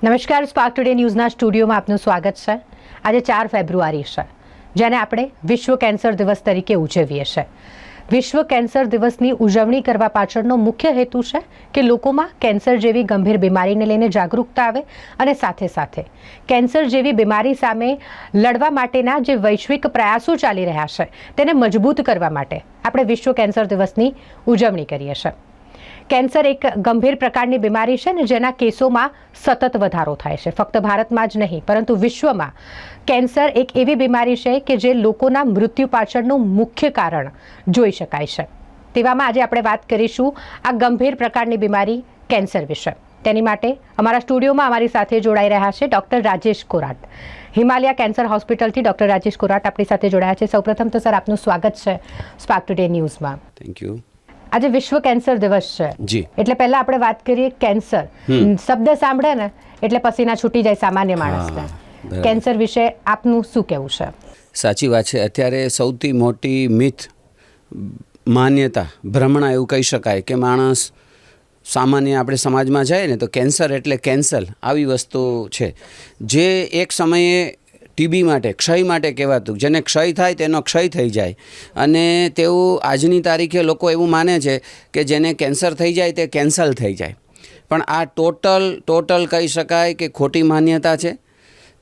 નમસ્કાર spark today ન્યૂઝના સ્ટુડિયોમાં આપનું સ્વાગત છે. આજે ચાર ફેબ્રુઆરી છે, જેને આપણે વિશ્વ કેન્સર દિવસ તરીકે ઉજવીએ છીએ વિશ્વ કેન્સર દિવસની ઉજવણી કરવા પાછળનો મુખ્ય હેતુ છે કે લોકોમાં કેન્સર જેવી ગંભીર બીમારીને લઈને જાગૃતતા આવે અને સાથે સાથે કેન્સર જેવી બીમારી સામે લડવા માટેના જે વૈશ્વિક પ્રયાસો ચાલી રહ્યા છે, તેને મજબૂત કરવા માટે આપણે વિશ્વ કેન્સર દિવસની ઉજવણી કરીએ છીએ. કેન્સર એક ગંભીર પ્રકારની બીમારી છે ને જેના કેસોમાં સતત વધારો થાય છે. ફક્ત ભારતમાં જ નહીં, પરંતુ વિશ્વમાં કેન્સર એક એવી બીમારી છે કે જે લોકોના મૃત્યુ પાછળનું મુખ્ય કારણ જોઈ શકાય છે. તેવામાં આજે આપણે વાત કરીશું આ ગંભીર પ્રકારની બીમારી કેન્સર વિશે. તેની માટે અમારા સ્ટુડિયોમાં અમારી સાથે જોડાઈ રહ્યા છે ડૉક્ટર રાજેશ કોરાટ. હિમાલયા કેન્સર હોસ્પિટલથી ડૉક્ટર રાજેશ કોરાટ આપણી સાથે જોડાયા છે. સૌપ્રથમ તો સર, આપનું સ્વાગત છે સ્પાર્ક ટુડે ન્યૂઝમાં. થેન્ક યુ આજે વિશ્વ કેન્સર દિવસ છે. જી. એટલે પહેલા આપણે વાત કરીએ કેન્સર. શબ્દ સાંભળે ને એટલે પસીના છૂટી જાય સામાન્ય માણસને કેન્સર વિશે આપનું શું કહેવું છે? સાચી વાત છે. અત્યારે સૌથી મોટી મિથ માન્યતા ભ્રમણા એવું કહી શકાય કે માણસ સામાન્ય આપણે સમાજમાં જાય ને તો કેન્સર એટલે કેન્સલ. આવી વસ્તુ છે. જે એક સમયે ટીબી માટે, ક્ષય માટે કહેવાતું. જેને ક્ષય થાય તેનો ક્ષય થઈ જાય. અને તેવું આજની તારીખે લોકો એવું માને છે કે જેને કેન્સર થઈ જાય તે કેન્સલ થઈ જાય. પણ આ ટોટલ ટોટલ કહી શકાય કે ખોટી માન્યતા છે.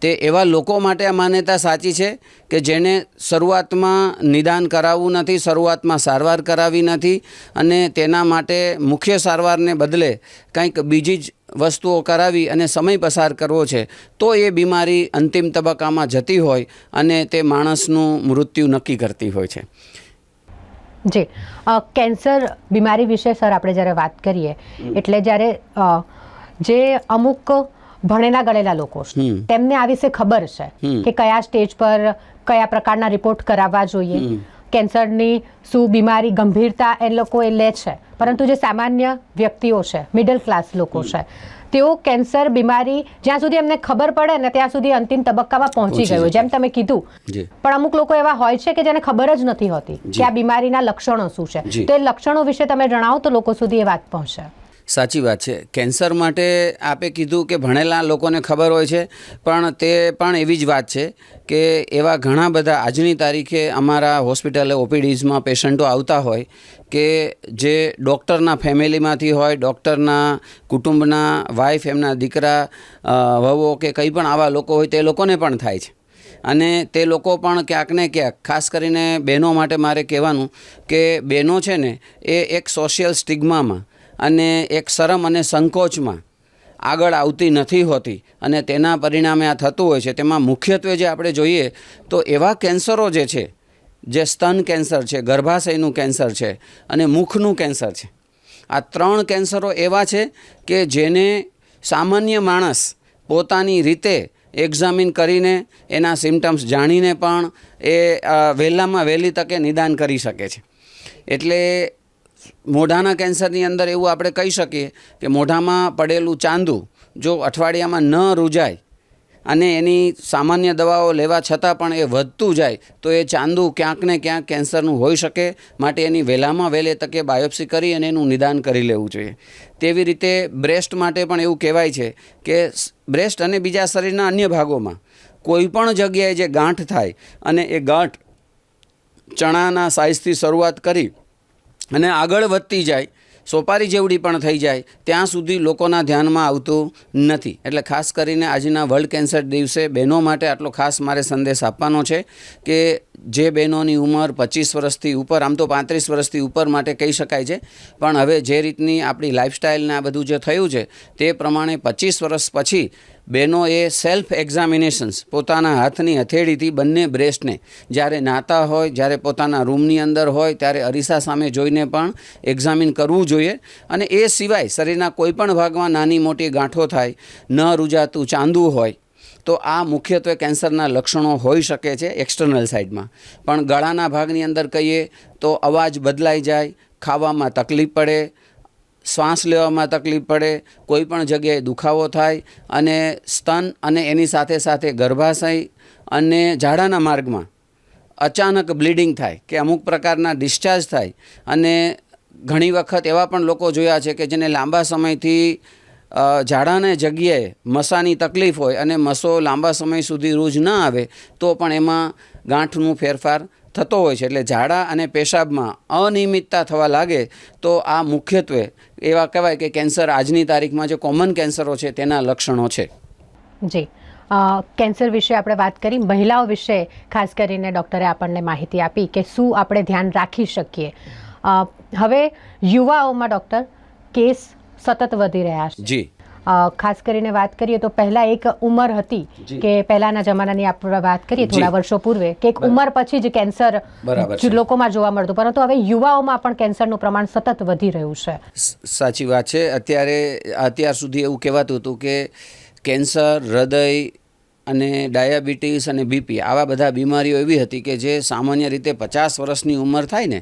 તે એવા લોકો માટે આ માન્યતા સાચી છે કે જેણે શરૂઆતમાં નિદાન કરાવવું નથી શરૂઆતમાં સારવાર કરાવી નથી અને તેના માટે મુખ્ય સારવારને બદલે કંઈક બીજી જ વસ્તુઓ કરાવી અને સમય પસાર કરવો છે તો એ બીમારી અંતિમ તબક્કામાં જતી હોય અને તે માણસનું મૃત્યુ નક્કી કરતી હોય છે. જી. કેન્સર બીમારી વિશે સર આપણે જ્યારે વાત કરીએ એટલે જ્યારે જે અમુક ભણેલા ગણેલા લોકો છે. તેમને આ વિશે ખબર છે કે કયા સ્ટેજ પર કયા પ્રકારના રિપોર્ટ કરાવવા જોઈએ. કેન્સરની શું બીમારી ગંભીરતા એ લોકો એ લે છે. પરંતુ જે સામાન્ય વ્યક્તિઓ છે મિડલ ક્લાસ લોકો છે તેઓ કેન્સર બીમારી જ્યાં સુધી એમને ખબર પડે ને ત્યાં સુધી અંતિમ તબક્કામાં પહોંચી ગયો. જેમ તમે કીધું. પણ અમુક લોકો એવા હોય છે કે જેને ખબર જ નથી હોતી કે આ બીમારીના લક્ષણો શું છે. તો એ લક્ષણો વિશે તમે જણાવો તો લોકો સુધી એ વાત પહોંચે. સાચી વાત છે. કેન્સર માટે આપે કીધું કે ભણેલા લોકોને ખબર હોય છે, પણ તે પણ એવી જ વાત છે કે એવા ઘણા બધા આજની તારીખે અમારા હોસ્પિટલે ઓપીડીઝમાં પેશન્ટો આવતા હોય કે જે ડૉક્ટરના ફેમિલીમાંથી હોય, ડૉક્ટરના કુટુંબના વાઈફ, એમના દીકરા વહુઓ કે કંઈ પણ આવા લોકો હોય તે લોકોને પણ થાય છે. અને તે લોકો પણ ક્યાંક ને ક્યાંક, ખાસ કરીને બહેનો માટે મારે કહેવાનું કે બહેનો છે ને, એ એક સોશિયલ સ્ટિગ્મામાં અને એક શરમ અને સંકોચમાં આગળ આવતી નથી હોતી. અને તેના પરિણામે આ થતું હોય છે. તેમાં મુખ્યત્વે જે આપણે જોઈએ તો એવા કેન્સરો જે છે, જે સ્તન કેન્સર છે, ગર્ભાશયનું કેન્સર છે અને મુખનું કેન્સર છે. આ ત્રણ કેન્સરો એવા છે કે જેને સામાન્ય માણસ પોતાની રીતે એક્ઝામિન કરીને એના સિમ્ટમ્સ જાણીને પણ એ વહેલામાં વહેલી તકે નિદાન કરી શકે છે. એટલે મોઢાના કેન્સરની અંદર એવું આપણે કહી શકીએ કે મોઢામાં પડેલું ચાંદુ જો અઠવાડિયામાં ન રૂજાય અને એની સામાન્ય દવાઓ લેવા છતાં પણ એ વધતું જાય, તો એ ચાંદુ ક્યાંક ને ક્યાંક કેન્સરનું હોઈ શકે. માટે એની વહેલામાં વહેલે તકે બાયોપ્સી કરી અને એનું નિદાન કરી લેવું જોઈએ. તેવી રીતે બ્રેસ્ટ માટે પણ એવું કહેવાય છે કે બ્રેસ્ટ અને બીજા શરીરના અન્ય ભાગોમાં કોઈ પણ જગ્યાએ જે ગાંઠ થાય અને એ ગાંઠ ચણાના સાઇઝથી શરૂઆત કરી અને આગળ વધતી જાય, સોપારી જેવડી પણ થઈ જાય, ત્યાં સુધી લોકોના ધ્યાનમાં આવતું નથી. એટલે ખાસ કરીને આજના વર્લ્ડ કેન્સર દિવસે બહેનો માટે આટલો ખાસ મારે સંદેશ આપવાનો છે કે જે બહેનોની ઉંમર પચીસ વર્ષથી ઉપર, આમ તો પાંત્રીસ વર્ષથી ઉપર માટે કહી શકાય છે, પણ હવે જે રીતની આપણી લાઇફસ્ટાઈલને આ બધું જે થયું છે, તે પ્રમાણે પચીસ વર્ષ પછી બહેનો એ સેલ્ફ એક્ઝામિનેશન્સ પોતાના હાથની હથેળીથી બંને બ્રેસ્ટને જ્યારે નાતા હોય, જ્યારે પોતાના રૂમની અંદર હોય, ત્યારે અરીસા સામે જોઈને પણ એક્ઝામિન કરવું જોઈએ. અને એ સિવાય શરીરના કોઈપણ ભાગમાં નાની મોટી ગાંઠો થાય, ન રૂજાતું ચાંદું હોય, તો આ મુખ્યત્વે કેન્સરના લક્ષણો હોઈ શકે છે એક્સટર્નલ સાઇડમાં પણ ગળાના ભાગની અંદર કહીએ તો અવાજ બદલાઈ જાય, ખાવામાં તકલીફ પડે શ્વાસ લેવામાં તકલીફ પડે, કોઈ પણ જગ્યાએ દુખાવો થાય અને સ્તન અને એની સાથે સાથે ગર્ભાશય અને ઝાડાના માર્ગમાં અચાનક બ્લીડિંગ થાય કે અમુક પ્રકારના ડિસ્ચાર્જ થાય અને ઘણી વખત એવા પણ લોકો જોયા છે કે જેને લાંબા સમયથી ઝાડાને જગ્યાએ મસાની તકલીફ હોય અને મસો લાંબા સમય સુધી રૂજ ન આવે, તો પણ એમાં ગાંઠનું ફેરફાર થતો હોય છે. એટલે ઝાડા અને પેશાબમાં અનિયમિતતા થવા લાગે તો આ મુખ્યત્વે એવા કહેવાય કે કેન્સર આજની તારીખમાં જે કોમન કેન્સરો છે તેના લક્ષણો છે. જી. કેન્સર વિશે આપણે વાત કરી. મહિલાઓ વિશે ખાસ કરીને ડૉક્ટરે આપણને માહિતી આપી કે શું આપણે ધ્યાન રાખી શકીએ. હવે યુવાઓમાં ડૉક્ટર કેસ સતત વધી રહ્યા છે. જી. ખાસ કરીને વાત કરીએ તો પહેલા એક ઉંમર હતી કે પહેલાના જમાનાની આપણે વાત કરીએ થોડા વર્ષો પૂર્વે કે એક ઉંમર પછી જ કેન્સર. લોકોમાં જોવા મળતું. પરંતુ હવે યુવાઓમાં પણ કેન્સરનું પ્રમાણ સતત વધી રહ્યું છે. સાચી વાત છે. અત્યારે અત્યાર સુધી એવું કહેવાતું હતું કે કેન્સર હૃદય અને ડાયાબિટીસ અને બીપી આવા બધા બીમારીઓ એવી હતી કે જે સામાન્ય રીતે પચાસ વર્ષની ઉંમર થાય ને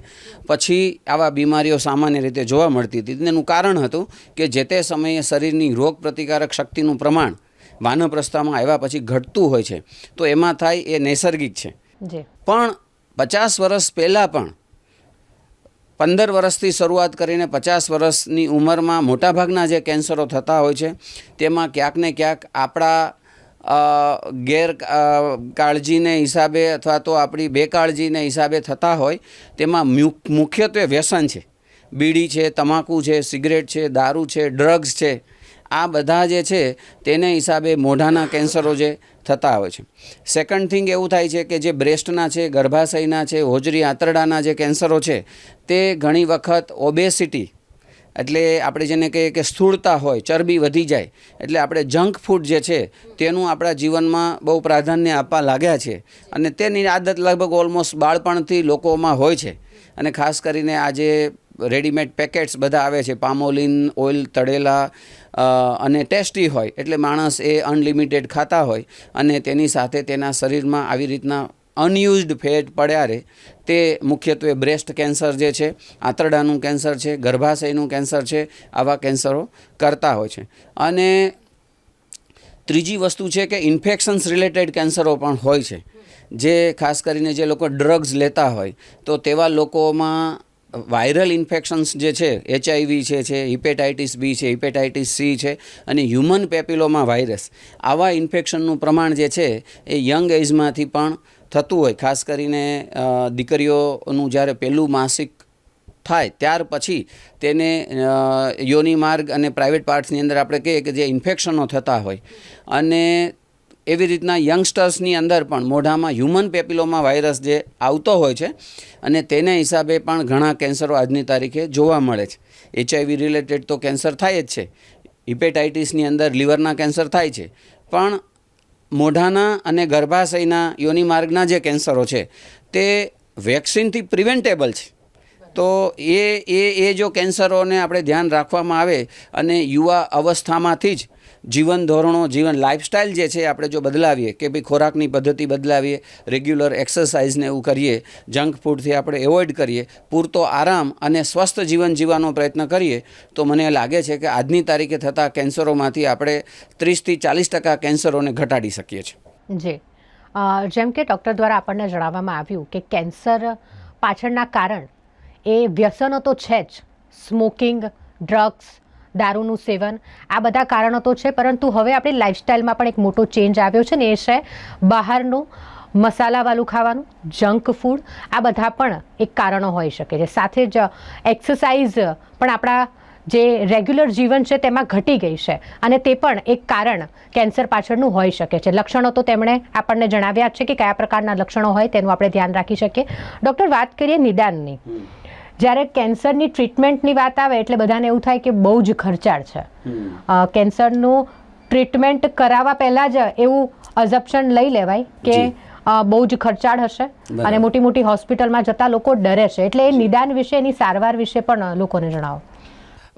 પછી આવા બીમારીઓ સામાન્ય રીતે જોવા મળતી હતી. એનું કારણ હતું કે જે તે સમયે શરીરની રોગ પ્રતિકારક શક્તિનું પ્રમાણ વાનપ્રસ્થામાં આવ્યા પછી ઘટતું હોય છે. તો એમાં થાય એ નૈસર્ગિક છે. પણ પચાસ વર્ષ પહેલાં પણ પંદર વર્ષથી શરૂઆત કરીને પચાસ વર્ષની ઉંમરમાં મોટાભાગના જે કેન્સરો થતા હોય છે તેમાં ક્યાંક ને ક્યાંક આપણા ગેર કાળજીને હિસાબે અથવા તો આપણી બેકાળજીને હિસાબે થતા હોય, તેમાં મુખ્યત્વે વ્યસન છે. બીડી છે, તમાકુ છે, સિગરેટ છે, દારૂ છે, ડ્રગ્સ છે, આ બધા જે છે, તેને હિસાબે મોઢાના કેન્સરો જે થતા હોય છે. સેકન્ડ થિંગ એવું થાય છે કે જે બ્રેસ્ટના છે, ગર્ભાશયના છે, હોજરી આંતરડાના જે કેન્સરો છે, તે ઘણી વખત ઓબેસિટી એટલે આપણે જેને કહીએ કે સ્થૂળતા હોય, ચરબી વધી જાય, એટલે આપણે જંક ફૂડ જે છે, તેનું આપણા જીવનમાં બહુ પ્રાધાન્ય આપવા લાગ્યા છે. અને તેની આદત લગભગ ઓલમોસ્ટ બાળપણથી લોકોમાં હોય છે. અને ખાસ કરીને આજે રેડીમેડ પેકેટ્સ બધા આવે છે, પામોલિન, ઓઇલ, તળેલા અને ટેસ્ટી હોય, એટલે માણસ એ અનલિમિટેડ ખાતા હોય અને તેની સાથે તેના શરીરમાં આવી રીતના અનયુઝડ ફેટ પડ્યા રહે તે મુખ્યત્વે બ્રેસ્ટ કેન્સર જે છે, આંતરડાનું કેન્સર છે, ગર્ભાશયનું કેન્સર છે, આવા કેન્સરો કરતા હોય છે. અને ત્રીજી વસ્તુ છે કે ઇન્ફેક્શન્સ રિલેટેડ કેન્સરો પણ હોય છે. જે ખાસ કરીને જે લોકો ડ્રગ્સ લેતા હોય, તો તેવા લોકોમાં વાયરલ ઇન્ફેક્શન્સ જે છે, એચઆઈવી છે છે, હિપેટાઇટિસ બી છે, હિપેટાઇટિસ સી છે, અને હ્યુમન પેપિલોમાં વાયરસ. આવા ઇન્ફેક્શનનું પ્રમાણ જે છે, એ યંગ એજમાંથી પણ થતું હોય, ખાસ કરીને દીકરીઓનું જ્યારે પહેલું માસિક થાય, ત્યાર પછી તેને યોની માર્ગ અને પ્રાઇવેટ પાર્ટ્સની અંદર આપણે કહીએ કે જે ઇન્ફેક્શનો થતા હોય. અને એવી રીતના યંગસ્ટર્સની અંદર પણ મોઢામાં હ્યુમન પેપિલોમાં વાયરસ જે આવતો હોય છે, અને તેને હિસાબે પણ ઘણા કેન્સરો આજની તારીખે જોવા મળે છે. એચઆઈવી રિલેટેડ તો કેન્સર થાય જ છે. હિપેટાઇટિસની અંદર લીવરના કેન્સર થાય છે. પણ મોઢાના અને ગર્ભાશયના યોનિ માર્ગના જે કેન્સરો છે, તે વેક્સિનથી પ્રિવેન્ટેબલ છે. તો એ એ એ જો કેન્સરોને આપણે ધ્યાન રાખવામાં આવે અને યુવા અવસ્થામાંથી જ જીવન ધોરણો, જીવન લાઇફસ્ટાઇલ જે છે આપણે જો બદલાવીએ, કે ભાઈ ખોરાકની પદ્ધતિ બદલાવીએ રેગ્યુલર એક્સરસાઇઝને એવું કરીએ જંક ફૂડથી આપણે એવોઇડ કરીએ, પૂરતો આરામ અને સ્વસ્થ જીવન જીવવાનો પ્રયત્ન કરીએ, તો મને લાગે છે કે આજની તારીખે થતા કેન્સરોમાંથી આપણે ત્રીસથી ચાલીસ ટકા કેન્સરોને ઘટાડી શકીએ છીએ. જી. જેમ કે ડૉક્ટર દ્વારા આપણને જણાવવામાં આવ્યું કે કેન્સર પાછળના કારણ એ વ્યસનો તો છે જ. સ્મોકિંગ, ડ્રગ્સ દારૂનું સેવન, આ બધા કારણો તો છે, પરંતુ હવે આપણી લાઇફસ્ટાઈલમાં પણ એક મોટો ચેન્જ આવ્યો છે ને એ છે બહારનું મસાલાવાળું ખાવાનું જંક ફૂડ આ બધા પણ એક કારણો હોઈ શકે છે. સાથે જ એક્સરસાઇઝ પણ આપણા જે રેગ્યુલર જીવન છે તેમાં ઘટી ગઈ છે અને તે પણ એક કારણ કેન્સર પાછળનું હોઈ શકે છે. લક્ષણો તો તેમણે આપણને જણાવ્યા છે કે કયા પ્રકારના લક્ષણો હોય તેનું આપણે ધ્યાન રાખી શકીએ. ડૉક્ટર વાત કરીએ નિદાનની. જ્યારે કેન્સરની ટ્રીટમેન્ટની વાત આવે એટલે બધાને એવું થાય કે બહુ જ ખર્ચાળ છે. કેન્સરનું ટ્રીટમેન્ટ કરાવવા પહેલાં જ એવું અઝપ્શન લઈ લેવાય કે બહુ જ ખર્ચાળ હશે અને મોટી મોટી હોસ્પિટલમાં જતા લોકો ડરે છે. એટલે એ નિદાન વિશે એની સારવાર વિશે પણ લોકોને જણાવો.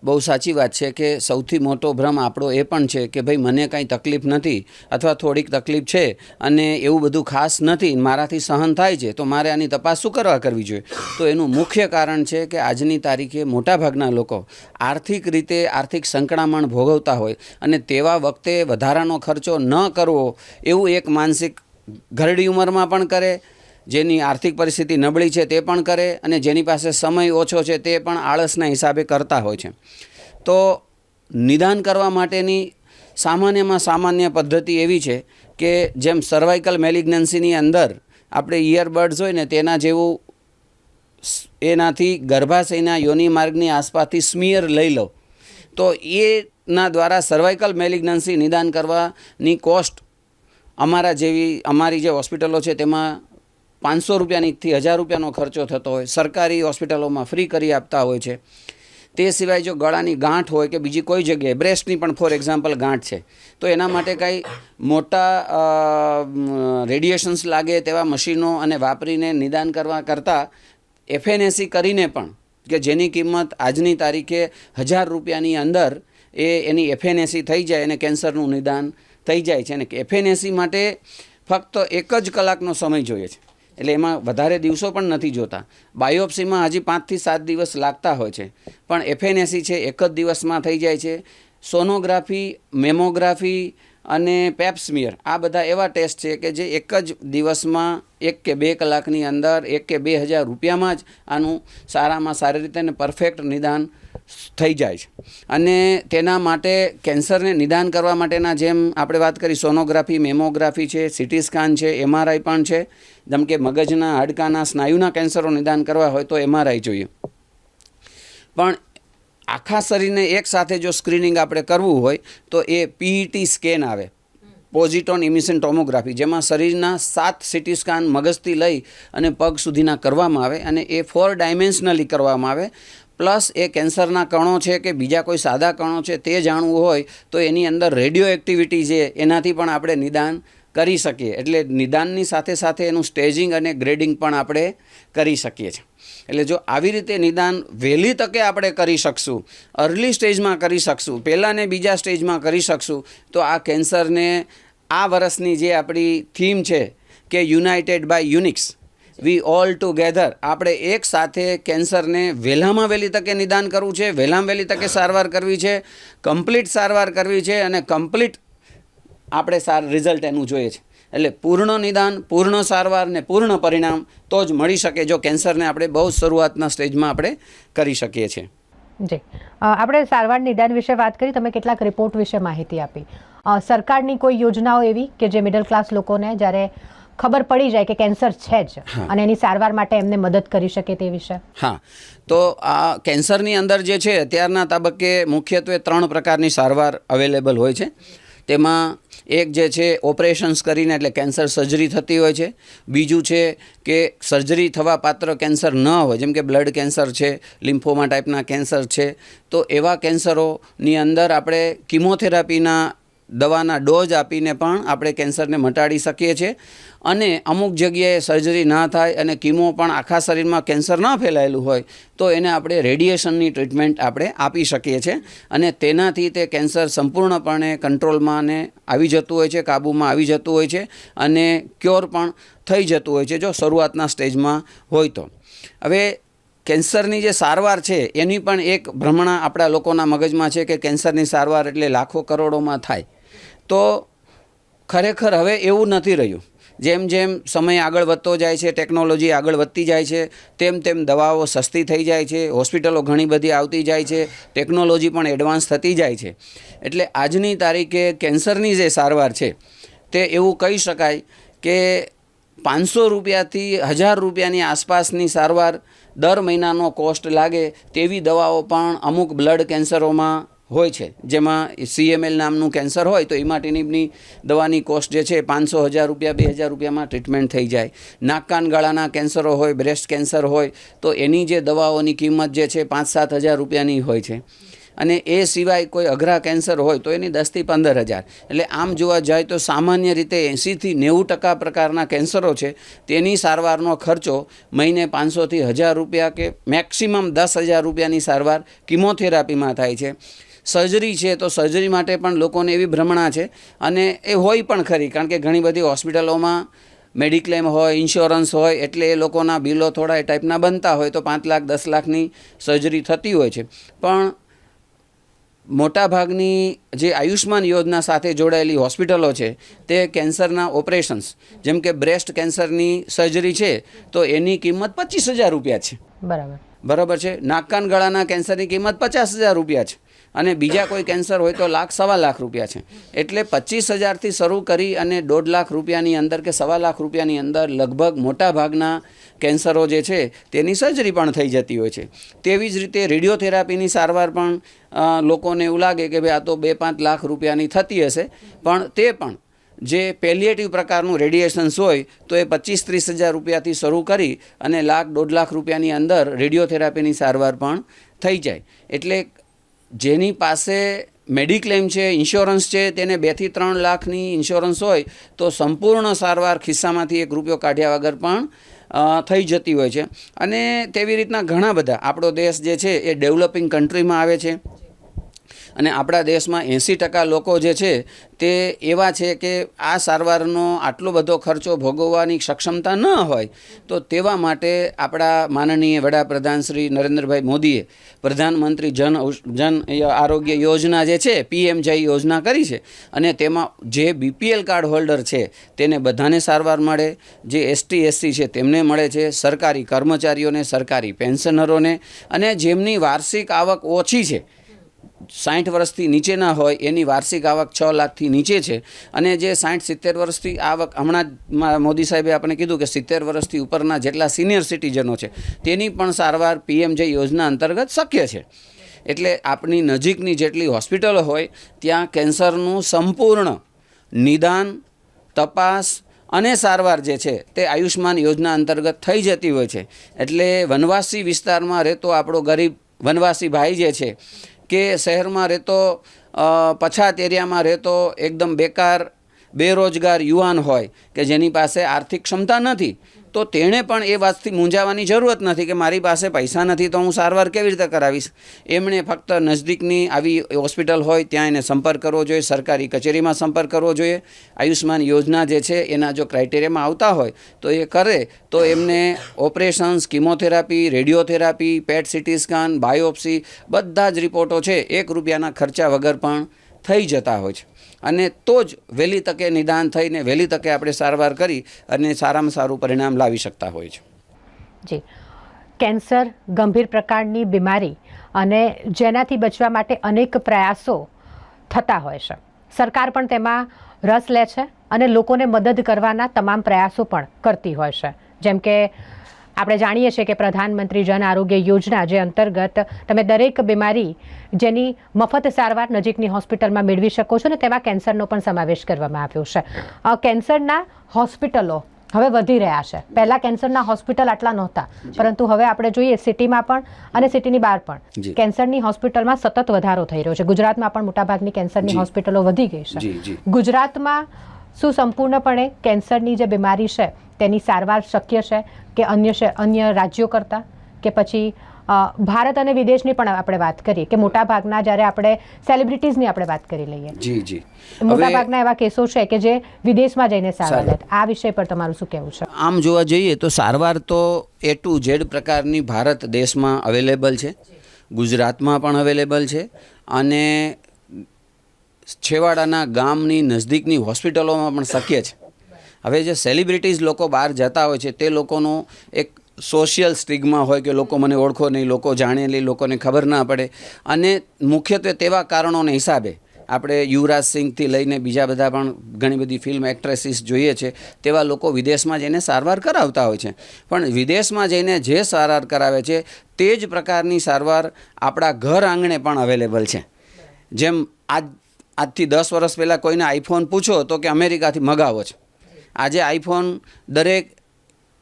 બહુ સાચી વાત છે કે સૌથી મોટો ભ્રમ આપણો એ પણ છે કે ભાઈ મને કાંઈ તકલીફ નથી અથવા થોડીક તકલીફ છે અને એવું બધું ખાસ નથી, મારાથી સહન થાય છે, તો મારે આની તપાસ શું કરવા કરવી જોઈએ? તો એનું મુખ્ય કારણ છે કે આજની તારીખે મોટાભાગના લોકો આર્થિક રીતે આર્થિક સંકળામણ ભોગવતા હોય અને તેવા વખતે વધારાનો ખર્ચો ન કરવો એવું એક માનસિક ઘરડી ઉંમરમાં પણ કરે જેની આર્થિક પરિસ્થિતિ નબળી છે તે પણ કરે અને જેની પાસે સમય ઓછો છે તે પણ આળસના હિસાબે કરતા હોય છે. તો નિદાન કરવા માટેની સામાન્યમાં સામાન્ય પદ્ધતિ એવી છે કે જેમ સર્વાઇકલ મેલિગ્નન્સીની અંદર આપણે ઇયરબડ્સ હોય ને તેના જેવું એનાથી ગર્ભાશયના યોની માર્ગની આસપાસથી સ્મિયર લઈ લો. તો એના દ્વારા સર્વાઇકલ મેલિગ્નન્સી નિદાન કરવાની કોસ્ટ અમારા જેવી, અમારી જે હોસ્પિટલો છે તેમાં પાંચસો રૂપિયાનીથી હજાર રૂપિયાનો ખર્ચો થતો હોય, સરકારી હોસ્પિટલોમાં ફ્રી કરી આપતા હોય છે. તે સિવાય જો ગળાની ગાંઠ હોય કે બીજી કોઈ જગ્યાએ, બ્રેસ્ટની પણ ફોર એક્ઝામ્પલ ગાંઠ છે. તો એના માટે કાંઈ મોટા રેડિયેશન્સ લાગે તેવા મશીનો અને વાપરીને નિદાન કરવા કરતાં એફએનએસી કરીને પણ, કે જેની કિંમત આજની તારીખે હજાર રૂપિયાની અંદર એ એની એફએનએસી થઈ જાય અને કેન્સરનું નિદાન થઈ જાય છે. અને એફએનએસી માટે ફક્ત એક જ કલાકનો સમય જોઈએ છે. એટલે એમાં વધારે દિવસો પણ નથી જોતા. બાયોપ્સીમાં હજી પાંચથી સાત દિવસ લાગતા હોય છે. પણ એફએનએસી છે, એક જ દિવસમાં થઈ જાય છે. સોનોગ્રાફી, મેમોગ્રાફી અને પેપ્સમિયર આ બધા એવા ટેસ્ટ છે કે જે એક જ દિવસમાં એક કે બે કલાકની અંદર એક કે બે હજાર રૂપિયામાં જ આનું સારામાં સારી રીતે અને પરફેક્ટ નિદાન થઈ જાય છે. અને તેના માટે કેન્સરને નિદાન કરવા માટેના જેમ આપણે વાત કરી, સોનોગ્રાફી, મેમોગ્રાફી છે, સિટી સ્કાન છે એમઆરઆઈ પણ છે. જેમ કે મગજના, હાડકાના, સ્નાયુના કેન્સરો નિદાન કરવા હોય તો એમઆરઆઈ જોઈએ. પણ આખા શરીરને એક સાથે જો સ્ક્રીનિંગ આપણે કરવું હોય, તો એ પીઈટી સ્કેન આવે. પોઝિટોન ઇમિશન ટોમોગ્રાફી જેમાં શરીરના સાત સિટી સ્કાન મગજથી લઈ અને પગ સુધીના કરવામાં આવે અને એ ફોર ડાયમેન્શનલી કરવામાં આવે. પ્લસ એ કેન્સરના કણો છે કે બીજા કોઈ સાદા કણો છે તે જાણવું હોય, તો એની અંદર રેડિયો એક્ટિવિટી છે એનાથી પણ આપણે નિદાન કરી શકીએ. એટલે નિદાનની સાથે સાથે એનું સ્ટેજિંગ અને ગ્રેડિંગ પણ આપણે કરી શકીએ છીએ. એટલે જો આવી રીતે નિદાન વહેલી તકે આપણે કરી શકશું અર્લી સ્ટેજમાં કરી શકશું, પહેલાં ને બીજા સ્ટેજમાં કરી શકશું, તો આ કેન્સરને આ વર્ષની જે આપણી થીમ છે કે united by uniques, we all together, આપણે એક સાથે કેન્સરને વહેલામાં વહેલી તકે નિદાન કરવું છે, વહેલામાં વહેલી તકે સારવાર કરવી છે કમ્પ્લીટ સારવાર કરવી છે અને કમ્પ્લીટ આપણે સાર રિઝલ્ટ એનું જોઈએ છે. એટલે પૂર્ણ નિદાન પૂર્ણ સારવાર ને પૂર્ણ પરિણામ તો જ મળી શકે જો કેન્સરને આપણે બહુ શરૂઆતના સ્ટેજમાં આપણે કરી શકીએ છીએ. જી. આપણે સારવાર નિદાન વિશે વાત કરી તમે કેટલાક રિપોર્ટ વિશે માહિતી આપી. સરકારની કોઈ યોજનાઓ એવી કે જે મિડલ ક્લાસ લોકોને જ્યારે ખબર પડી જાય કે કેન્સર છે જ અને એની સારવાર માટે એમને મદદ કરી શકે તે વિશે? હા. તો આ કેન્સરની અંદર જે છે અત્યારના તબક્કે મુખ્યત્વે ત્રણ પ્રકારની સારવાર અવેલેબલ હોય છે. તેમાં એક જે છે, ઓપરેશન્સ કરીને એટલે કેન્સર સર્જરી થતી હોય છે. બીજું છે કે સર્જરી થવા પાત્ર કેન્સર ન હોય, જેમ કે બ્લડ કેન્સર છે, લિમ્ફોમા ટાઈપના કેન્સર છે. તો એવા કેન્સરોની અંદર આપણે કિમોથેરાપીના દવાના ડોઝ આપીને પણ આપણે કેન્સરને મટાડી શકીએ છીએ. અને અમુક જગ્યાએ સર્જરી ના થાય અને કીમો પણ આખા શરીરમાં કેન્સર ન ફેલાયેલું હોય, તો એને આપણે રેડિયેશનની ટ્રીટમેન્ટ આપણે આપી શકીએ છીએ. અને તેનાથી તે કેન્સર સંપૂર્ણપણે કંટ્રોલમાં ને આવી જતું હોય છે, કાબૂમાં આવી જતું હોય છે અને ક્યોર પણ થઈ જતું હોય છે, જો શરૂઆતના સ્ટેજમાં હોય તો. હવે કેન્સરની જે સારવાર છે, એની પણ એક ભ્રમણા આપણા લોકોના મગજમાં છે કે કેન્સરની સારવાર એટલે લાખો કરોડોમાં થાય. તો ખરેખર હવે એવું નથી રહ્યું. જેમ જેમ સમય આગળ વધતો જાય છે, ટેકનોલોજી આગળ વધતી જાય છે, તેમ તેમ દવાઓ સસ્તી થઈ જાય છે, હોસ્પિટલો ઘણી બધી આવતી જાય છે, ટેકનોલોજી પણ એડવાન્સ થતી જાય છે. એટલે આજની તારીખે કેન્સરની જે સારવાર છે, તે એવું કહી શકાય કે પાંચસો રૂપિયાથી હજાર રૂપિયાની આસપાસની સારવાર દર મહિનાનો કોસ્ટ લાગે તેવી દવાઓ પણ અમુક બ્લડ કેન્સરોમાં હોય છે. જેમાં સીએમએલ નામનું કેન્સર હોય તો ઇમાટિનિબની દવાની કોસ્ટ જે છે પાંચસો હજાર રૂપિયા, બે હજાર રૂપિયામાં ટ્રીટમેન્ટ થઈ જાય. નાક કાન ગળાના કેન્સરો હોય, બ્રેસ્ટ કેન્સર હોય, તો એની જે દવાઓની કિંમત જે છે પાંચ સાત હજાર રૂપિયાની હોય છે. અને એ સિવાય કોઈ અઘરા કેન્સર હોય તો એની દસથી પંદર હજાર. એટલે આમ જોવા જાય તો સામાન્ય રીતે એંસીથી નેવું ટકા પ્રકારના કેન્સરો છે. તેની સારવારનો ખર્ચો મહિને પાંચસોથી હજાર રૂપિયા કે મેક્સિમમ દસ હજાર રૂપિયાની સારવાર કિમોથેરાપીમાં થાય છે. સર્જરી છે તો સર્જરી માટે પણ લોકોને એવી ભ્રમણા છે. અને એ હોય પણ ખરી કારણ કે ઘણી બધી હોસ્પિટલોમાં મેડિક્લેમ હોય ઇન્સ્યોરન્સ હોય એટલે એ લોકોના બિલો થોડા એ ટાઈપના બનતા હોય તો પાંચ લાખ દસ લાખની સર્જરી થતી હોય છે. પણ મોટાભાગની જે આયુષ્માન યોજના સાથે જોડાયેલી હોસ્પિટલો છે તે કેન્સરના ઓપરેશન્સ. જેમ કે બ્રેસ્ટ કેન્સરની સર્જરી છે તો એની કિંમત પચીસ હજાર રૂપિયા છે. બરાબર. બરાબર છે? નાક કાન ગળાના કેન્સરની કિંમત પચાસ હજાર રૂપિયા છે. અને બીજા કોઈ કેન્સર હોય તો લાખ, સવા લાખ રૂપિયા છે. એટલે પચીસ હજારથી શરૂ કરી અને દોઢ લાખ રૂપિયાની અંદર કે સવા લાખ રૂપિયાની અંદર લગભગ મોટા ભાગના કેન્સરો જે છે, તેની સર્જરી પણ થઈ જતી હોય છે. તેવી જ રીતે રેડિયોથેરાપીની સારવાર પણ લોકોને એવું લાગે કે ભાઈ આ તો બે પાંચ લાખ રૂપિયાની થતી હશે. પણ તે પણ જે પેલિએટિવ પ્રકારનું રેડિએશન્સ હોય, તો એ પચીસ ત્રીસ હજાર રૂપિયાથી શરૂ કરી અને લાખ, દોઢ લાખ રૂપિયાની અંદર રેડિયોથેરાપીની સારવાર પણ થઈ જાય. એટલે જેની પાસે મેડિક્લેમ છે, ઇન્સ્યોરન્સ છે, તેને બેથી ત્રણ લાખની ઇન્સ્યોરન્સ હોય, તો સંપૂર્ણ સારવાર ખિસ્સામાંથી એક રૂપિયો કાઢ્યા વગર પણ થઈ જતી હોય છે. અને તેવી રીતના ઘણા બધા, આપણો દેશ જે છે એ ડેવલપિંગ કન્ટ્રીમાં આવે છે. અને આપણા દેશમાં એંસી ટકા લોકો જે છે તે એવા છે કે આ સારવારનો આટલો બધો ખર્ચો ભોગવવાની સક્ષમતા ન હોય, તો તેવા માટે આપણા માનનીય વડાપ્રધાન શ્રી નરેન્દ્રભાઈ મોદીએ પ્રધાનમંત્રી જન જન આરોગ્ય યોજના જે છે, પીએમ જય યોજના કરી છે અને તેમાં જે બીપીએલ કાર્ડ હોલ્ડર છે તેને બધાને સારવાર મળે, જે એસટી, એસસી છે તેમને મળે છે, સરકારી કર્મચારીઓને, સરકારી પેન્શનરોને અને જેમની વાર્ષિક આવક ઓછી છે સાઠ વર્ષથી નીચેના હોય, એની વાર્ષિક આવક છ લાખથી નીચે છે. અને જે સાઠ સિત્તેર વર્ષથી આવક હમણાં જ મોદી સાહેબે આપણે કીધું કે સિત્તેર વર્ષથી ઉપરના જેટલા સિનિયર સિટીઝનો છે, તેની પણ સારવાર પીએમજે યોજના અંતર્ગત શક્ય છે. એટલે આપણી નજીકની જેટલી હોસ્પિટલો હોય, ત્યાં કેન્સરનું સંપૂર્ણ નિદાન, તપાસ અને સારવાર જે છે, તે આયુષ્માન યોજના અંતર્ગત થઈ જતી હોય છે. એટલે વનવાસી વિસ્તારમાં રહેતો આપણો ગરીબ વનવાસી ભાઈ જે છે કે શહેરમાં રહેતો પછાત એરિયામાં રહેતો એકદમ બેકાર, બેરોજગાર યુવાન હોય કે જેની પાસે આર્થિક ક્ષમતા નથી તો તેણે પણ એ વાતથી મૂંઝાવાની જરૂરત નથી કે મારી પાસે પૈસા નથી તો હું સારવાર કેવી રીતે કરાવીશ? એમણે ફક્ત નજદીકની આવી હોસ્પિટલ હોય ત્યાં એને સંપર્ક કરવો જોઈએ, સરકારી કચેરીમાં સંપર્ક કરવો જોઈએ. આયુષ્માન યોજના જે છે, એના જો ક્રાઇટેરિયામાં આવતા હોય તો એ કરે. તો એમને operations, chemotherapy, radiotherapy, PET CT scan, biopsy, બધા જ રિપોર્ટો છે. એક રૂપિયાના ખર્ચા વગર પણ થઈ જતા હોય છે. અને તો જ વહેલી તકે નિદાન થઈને વહેલી તકે આપણે સારવાર કરી અને સારામાં સારું પરિણામ લાવી શકતા હોય છે. જી. કેન્સર ગંભીર પ્રકારની બીમારી અને જેનાથી બચવા માટે અનેક પ્રયાસો થતા હોય છે. સરકાર પણ તેમાં રસ લે છે અને લોકોને મદદ કરવાના તમામ પ્રયાસો પણ કરતી હોય છે. જેમ કે આપણે જાણીએ છીએ કે પ્રધાનમંત્રી જન આરોગ્ય યોજના જે અંતર્ગત તમે દરેક બીમારી જેની મફત સારવાર નજીકની હોસ્પિટલમાં મેળવી શકો છો ને તેમાં કેન્સરનો પણ સમાવેશ કરવામાં આવ્યો છે. કેન્સરના હોસ્પિટલો હવે વધી રહ્યા છે. પહેલા કેન્સરના હોસ્પિટલ આટલા નહોતા પરંતુ હવે આપણે જોઈએ સિટીમાં પણ અને સિટીની બહાર પણ. કેન્સરની હોસ્પિટલમાં સતત વધારો થઈ રહ્યો છે. ગુજરાતમાં પણ મોટાભાગની કેન્સરની હોસ્પિટલો વધી ગઈ છે. ગુજરાતમાં શું સંપૂર્ણપણે કેન્સરની જે બીમારી છે તેની સારવાર શક્ય છે કે અન્ય અન્ય રાજ્યો કરતાં? કે પછી ભારત અને વિદેશની પણ આપણે વાત કરીએ કે મોટા ભાગના જ્યારે આપણે સેલિબ્રિટીઝની આપણે વાત કરી લઈએ. જી જી. મોટાભાગના એવા કેસો છે કે જે વિદેશમાં જઈને સારવાર સારવાર. લે. આ વિષય પર તમારું શું કહેવું છે? આમ જોવા જઈએ તો સારવાર તો એ ટુ ઝેડ પ્રકારની ભારત દેશમાં અવેલેબલ છે. ગુજરાતમાં પણ અવેલેબલ છે. અને છેવાડાના ગામની નજદીકની હોસ્પિટલોમાં પણ શક્ય છે. હવે જે સેલિબ્રિટીઝ લોકો બહાર જતા હોય છે, તે લોકોનો એક સોશિયલ સ્ટિગ્મા હોય કે લોકો મને ઓળખો નહીં, લોકો જાણે નહીં, લોકોને ખબર ના પડે. અને મુખ્યત્વે તેવા કારણોને હિસાબે આપણે યુવરાજ સિંહથી લઈને બીજા બધા પણ ઘણી બધી ફિલ્મ એક્ટ્રેસીસ જોઈએ છે, તેવા લોકો વિદેશમાં જઈને સારવાર કરાવતા હોય છે. પણ વિદેશમાં જઈને જે સારવાર કરાવે છે, તે જ પ્રકારની સારવાર આપણા ઘર આંગણે પણ અવેલેબલ છે. જેમ આજ આજથી દસ વર્ષ પહેલાં કોઈને આઈફોન પૂછો તો કે અમેરિકાથી મગાવો છે. આજે આઈફોન દરેક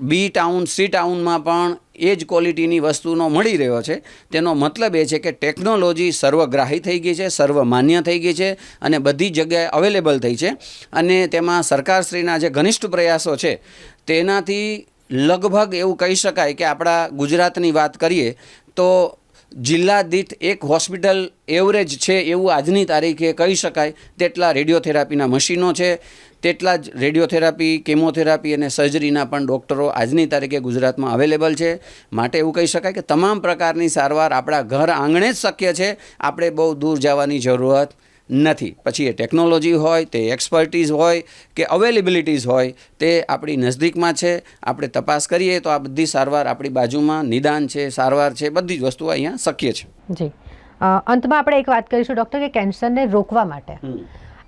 બી ટાઉન, સી ટાઉનમાં પણ એ જ ક્વોલિટીની વસ્તુનો મળી રહ્યો છે. તેનો મતલબ એ છે કે ટેકનોલોજી સર્વગ્રાહી થઈ ગઈ છે, સર્વમાન્ય થઈ ગઈ છે અને બધી જગ્યાએ અવેલેબલ થઈ છે. અને તેમાં સરકારશ્રીના જે ઘનિષ્ઠ પ્રયાસો છે, તેનાથી લગભગ એવું કહી શકાય કે આપણા ગુજરાતની વાત કરીએ તો જિલ્લા દીઠ એક હોસ્પિટલ એવરેજ છે એવું આજની તારીખે કહી શકાય. તેટલા રેડિયોથેરાપીના મશીનો છે, તેટલા જ રેડિયોથેરાપી, કેમોથેરાપી અને સર્જરીના પણ ડૉક્ટરો આજની તારીખે ગુજરાતમાં અવેલેબલ છે. માટે એવું કહી શકાય કે તમામ પ્રકારની સારવાર આપણા ઘર આંગણે જ શક્ય છે. આપણે બહુ દૂર જવાની જરૂરત નથી. પછી એ ટેકનોલોજી હોય તે એક્સપર્ટીઝ હોય કે અવેલેબિલિટીઝ હોય તે આપણી નજદીકમાં છે. આપણે તપાસ કરીએ તો આ બધી સારવાર આપણી બાજુમાં નિદાન છે સારવાર છે બધી જ વસ્તુઓ અહીંયા શક્ય છે. જી. અંતમાં આપણે એક વાત કરીશું ડૉક્ટર કે કેન્સરને રોકવા માટે.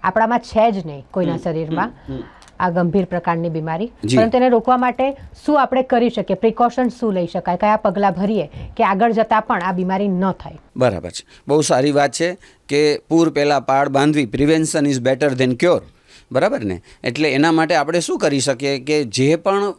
આપણામાં છે જ નહીં કોઈના શરીરમાં. આ ગંભીર પ્રકારની બીમારી. પરંતુ તેને રોકવા માટે શું આપણે કરી શકીએ? પ્રિકોશન શું લઈ શકાય? કયા પગલાં ભરીએ કે આગળ જતાં પણ આ બીમારી ન થાય? બરાબર છે. બહુ સારી વાત છે કે પૂર પહેલાં પાડ બાંધવી prevention is better than cure બરાબર ને? એટલે એના માટે આપણે શું કરી શકીએ કે જે પણ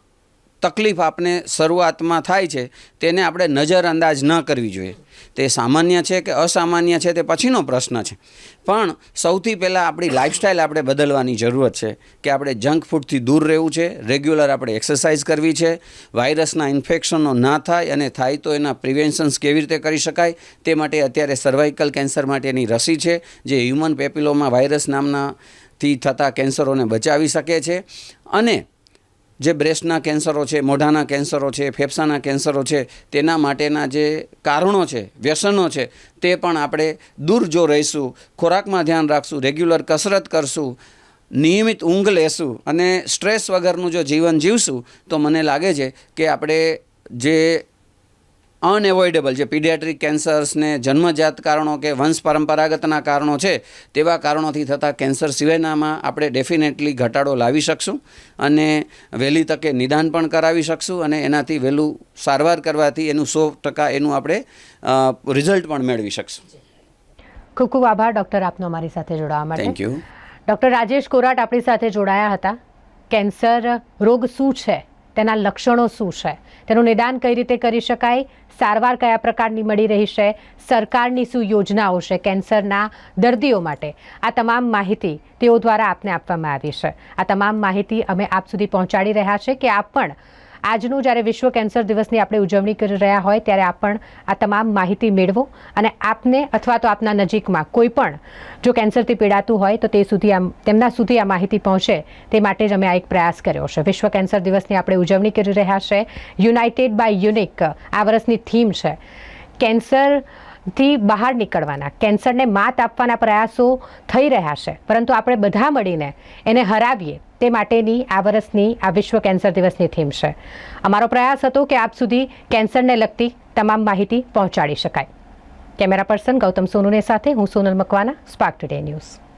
તકલીફ આપને શરૂઆતમાં થાય છે, તેને આપણે નજરઅંદાજ ન કરવી જોઈએ. તે સામાન્ય છે કે અસામાન્ય છે તે પછીનો પ્રશ્ન છે. પણ સૌથી પહેલાં આપણી લાઇફસ્ટાઈલ આપણે બદલવાની જરૂરત છે કે આપણે જંક ફૂડથી દૂર રહેવું છે રેગ્યુલર આપણે એક્સરસાઇઝ કરવી છે વાયરસના ઇન્ફેક્શનો ના થાય અને થાય તો એના પ્રિવેન્શન્સ કેવી રીતે કરી શકાય, તે માટે અત્યારે સર્વાઇકલ કેન્સર માટેની રસી છે, જે હ્યુમન પેપિલોમાં વાયરસ નામનાથી થતા કેન્સરોને બચાવી શકે છે. અને જે બ્રેસ્ટના કેન્સરો છે, મોઢાના કેન્સરો છે, ફેફસાના કેન્સરો છે, તેના માટેના જે કારણો છે, વ્યસનો છે, તે પણ આપણે દૂર જો રહીશું, ખોરાકમાં ધ્યાન રાખશું, રેગ્યુલર કસરત કરશું, નિયમિત ઊંઘ લેશું અને સ્ટ્રેસ વગરનું જો જીવન જીવશું, તો મને લાગે છે કે આપણે જે અનએવોઇડેબલ જે પીડિયાટ્રિક કેન્સર્સને જન્મજાત કારણો કે વંશ પરંપરાગતના કારણો છે તેવા કારણોથી થતા કેન્સર સિવાયનામાં આપણે ડેફિનેટલી ઘટાડો લાવી શકશું અને વહેલી તકે નિદાન પણ કરાવી શકશું અને એનાથી વહેલું સારવાર કરવાથી એનું સો ટકા એનું આપણે રિઝલ્ટ પણ મેળવી શકશું. ખૂબ ખૂબ આભાર ડૉક્ટર આપનો અમારી સાથે જોડાવા માટે. Thank you doctor Rajesh Korat આપણી સાથે જોડાયા હતા. કેન્સર રોગ શું છે? તેના લક્ષણો શું છે? તેનું નિદાન કઈ રીતે કરી શકાય? સારવાર કયા પ્રકારની મળી રહી છે? સરકારની શું યોજનાઓ છે કેન્સરના દર્દીઓ માટે? આ તમામ માહિતી તેઓ દ્વારા આપને આપવામાં આવી છે. આ તમામ માહિતી અમે આપ સુધી પહોંચાડી રહ્યા છે કે આપ પણ આજનું જ્યારે વિશ્વ કેન્સર દિવસની આપણે ઉજવણી કરી રહ્યા હોય, ત્યારે આપ પણ આ તમામ માહિતી મેળવો અને આપને અથવા તો આપના નજીકમાં કોઈ પણ જો કેન્સરથી પીડાતું હોય, તો તે સુધી આમ, તેમના સુધી આ માહિતી પહોંચે તે માટે જ અમે આ એક પ્રયાસ કર્યો છે. વિશ્વ કેન્સર દિવસની આપણે ઉજવણી કરી રહ્યા છે. યુનાઇટેડ બાય યુનિક આ વર્ષની થીમ છે. કેન્સરથી બહાર નીકળવાના, કેન્સરને માત આપવાના પ્રયાસો થઈ રહ્યા છે. પરંતુ આપણે બધા મળીને એને હરાવીએ તે માટેની આ વર્ષની, આ વિશ્વ કેન્સર દિવસની થીમ છે. અમારો પ્રયાસ હતો કે આપ સુધી કેન્સરને લગતી તમામ માહિતી પહોંચાડી શકાય. કેમેરા પર્સન ગૌતમ સોનુને સાથે હું Sonal Makwana, Spark Today News.